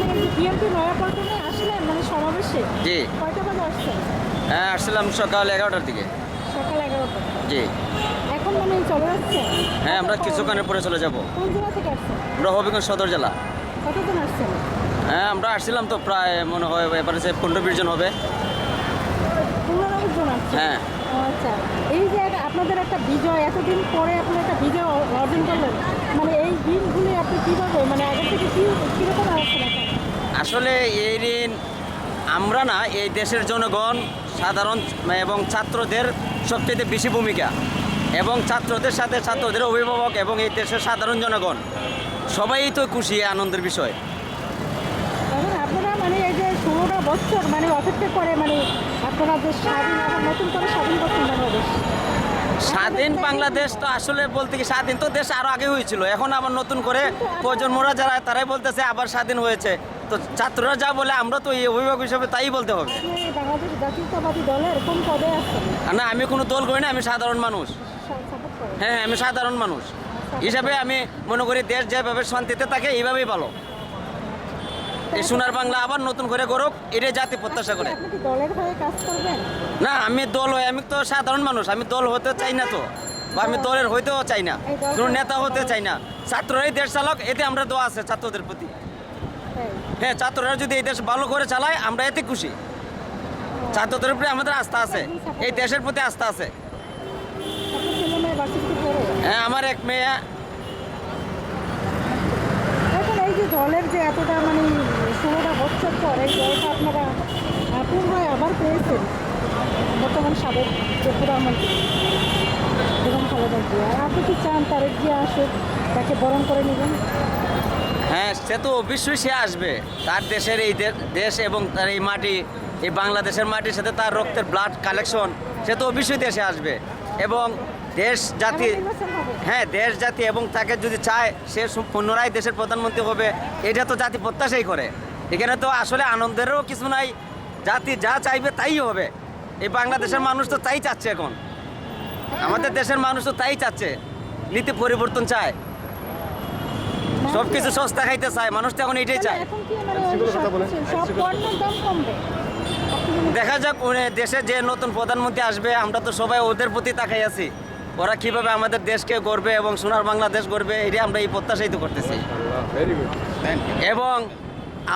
মানে এই যে বিএনপি নয়াপল্টনে আসলেন মানে সমাবেশে জি। কয়টা বাজে আসছেন হ্যাঁ আসছিলাম সকাল এগারোটার দিকে। সকাল এগারোটা। জি। এখন মানে চলে যাচ্ছে হ্যাঁ আমরা কিছুক্ষণের পরে চলে যাব। কোন জেলা থেকে আসছেন? আমরা হবিগঞ্জ সদর জেলা। কতজন আসছেন? হ্যাঁ আমরা আসছিলাম তো প্রায় মনে হয় এবারে পনেরো বিশ জন হবে। হ্যাঁ। আচ্ছা এই যে আপনাদের একটা বিজয় এতদিন পরে আপনারা একটা বিজয় অর্জন করলেন মানে এই দিনগুলি আপনি কীভাবে মানে আগের থেকে কী কীরকম আসলে এই ঋণ আমরা না এই দেশের জনগণ সাধারণ এবং ছাত্রদের সবচেয়ে বেশি ভূমিকা। এবং ছাত্রদের সাথে ছাত্রদের অভিভাবক এবং এই দেশের সাধারণ জনগণ সবাই তো খুশি আনন্দের বিষয় এখন আপনারা মানে এই ষোলোটা বছর মানে অপেক্ষা করে মানে আপনারা স্বাধীন আবার নতুন করে স্বাধীন করছেন বাংলাদেশ। স্বাধীন বাংলাদেশ তো আসলে বলতে কি স্বাধীন তো দেশ আরও আগে হয়েছিল। এখন আবার নতুন করে প্রজন্মরা যারা তারাই বলতেছে আবার স্বাধীন হয়েছে। তো ছাত্ররা যা বলে আমরা তো এই অভিভাবক হিসেবে তাই বলতে হবে। না আমি কোনো দল করি না আমি সাধারণ মানুষ। হ্যাঁ হ্যাঁ, আমি সাধারণ মানুষ। হিসাবে আমি মনে করি দেশ যেভাবে শান্তিতে থাকে এইভাবেই ভালো। এই সোনার বাংলা আবার নতুন করে গড়ুক এটাই জাতি প্রত্যাশা করে। দলের হয়ে কাজ করবেন? না আমি দল হই আমি তো সাধারণ মানুষ আমি দল হতে চাই না তো। বা আমি দলের হইতেও চাই না কোনো নেতা হতে চাই না। ছাত্ররাই দেশ চালক এতে আমরা দোয়া আছে ছাত্রদের প্রতি। হ্যাঁ ছাত্ররা যদি এই দেশ ভালো করে চালায় আমরা এতে খুশি। ছাত্রদের উপরে আমাদের আস্থা আছে এই দেশের প্রতি আস্থা আছে। হ্যাঁ আমার এক মেয়ে এখন এই যে দলের যে এতটা মানে ষোলোটা বছর পর এই দলটা আপনারা পুনরায় আবার পেয়েছেন। বর্তমান সাবেক যে প্রধানমন্ত্রী বেগম খালেদা আর আপনি কি চান তারেক জিয়া আসুক, তাকে বরণ করে নেবেন? হ্যাঁ সে তো অবশ্যই সে আসবে। তার দেশের এই দেশ এবং তার এই মাটি, এই বাংলাদেশের মাটির সাথে তার রক্তের ব্লাড কালেকশন সে তো অবশ্যই দেশে আসবে। এবং দেশ জাতি হ্যাঁ দেশ জাতি এবং তাকে যদি চায় সে পুনরায় দেশের প্রধানমন্ত্রী হবে। এটা তো জাতি প্রত্যাশাই করে। এখানে তো আসলে আনন্দেরও কিছু নাই। জাতি যা চাইবে তাই হবে। এই বাংলাদেশের মানুষ তো তাই চাচ্ছে এখন। আমাদের দেশের মানুষ তো তাই চাচ্ছে। নীতি পরিবর্তন চায়। সব কিছু সস্তা খাইতে চায়। মানুষ তো এখন এটাই চায়। এখন কি মানে দেখা যাক দেশে যে নতুন প্রধানমন্ত্রী আসবে আমরা তো সবাই ওদের প্রতি তাকাই আছি। ওরা কীভাবে আমাদের দেশকে গড়বে এবং সোনার বাংলাদেশ গড়বে এটা আমরা এই প্রত্যাশাই তো করতেছি। এবং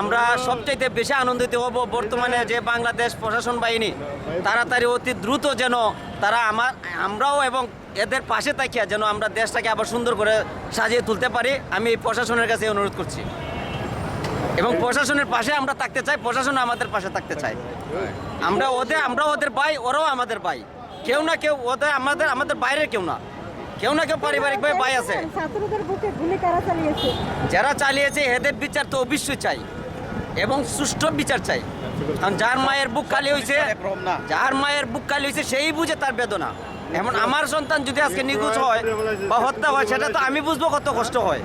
আমরা সবচাইতে বেশি আনন্দিত হব বর্তমানে যে বাংলাদেশ প্রশাসন বাহিনী তাড়াতাড়ি অতি দ্রুত যেন তারা আমার আমরাও এবং এদের পাশে তাকিয়া যেন আমরা দেশটাকে আবার সুন্দর করে সাজিয়ে তুলতে পারি আমি এই প্রশাসনের কাছে অনুরোধ করছি। এবং প্রশাসনের পাশে আমরা থাকতে চাই প্রশাসন আমাদের পাশে থাকতে চাই আমরা ওদের আমরা ওদের ভাই ওরাও আমাদের ভাই। কেউ না কেউ ওদের আমাদের আমাদের বাইরে কেউ না। কেউ না কেউ পারিবারিকভাবে ভাই আছে। যারা চালিয়েছে এদের বিচার তো অবশ্যই চাই। এবং সুষ্ঠু বিচার চাই। কারণ যার মায়ের বুক খালি হয়েছে যার মায়ের বুক খালি হয়েছে সেই বুঝে তার বেদনা। এমন আমার সন্তান যদি আজকে নিখোঁজ হয় বা হত্যা হয় সেটা তো আমি বুঝব কত কষ্ট হয়।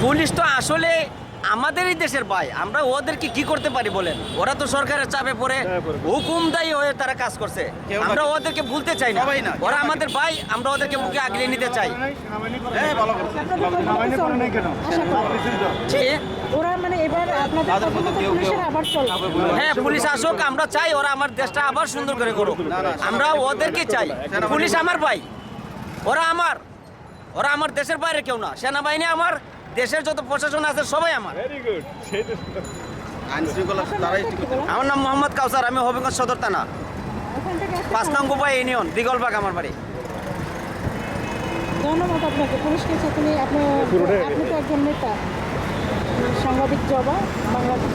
পুরো তো এই সাথে এই দেশের ভাই আমরা ওদেরকে কি করতে পারি বলেন? ওরা তো সরকারের চাপে পড়ে হ্যাঁ, পড়ে। হুকুম দায়ী হয়ে তারা কাজ করছে। আমরা ওদেরকে ভুলতে চাই না। ওরা আমাদের ভাই আমরা ওদেরকে বুকে আগলে নিতে চাই। হ্যাঁ। ওরা মানে হ্যাঁ পুলিশ আসুক আমরা চাই ওরা আমার দেশটা আবার সুন্দর করে করুক। আমরা ওদেরকে চাই। পুলিশ আমার ভাই ওরা আমার ওরা আমার দেশের বাইরে কেউ না। সেনাবাহিনী আমার দেশের যত প্রশাসন আছে সবাই আমার? আমার নাম মোহাম্মদ কাউসার আমি হবিগঞ্জ সদর থানা। পাঁচ নং গোপাই ইউনিয়ন দিগলবাগ আমার বাড়ি। ধন্যবাদ আপনাকে পুলিশকে আপনি আপনি আপনি তো একজন নেতা। সাংবাদিক জবা বাংলাদেশ।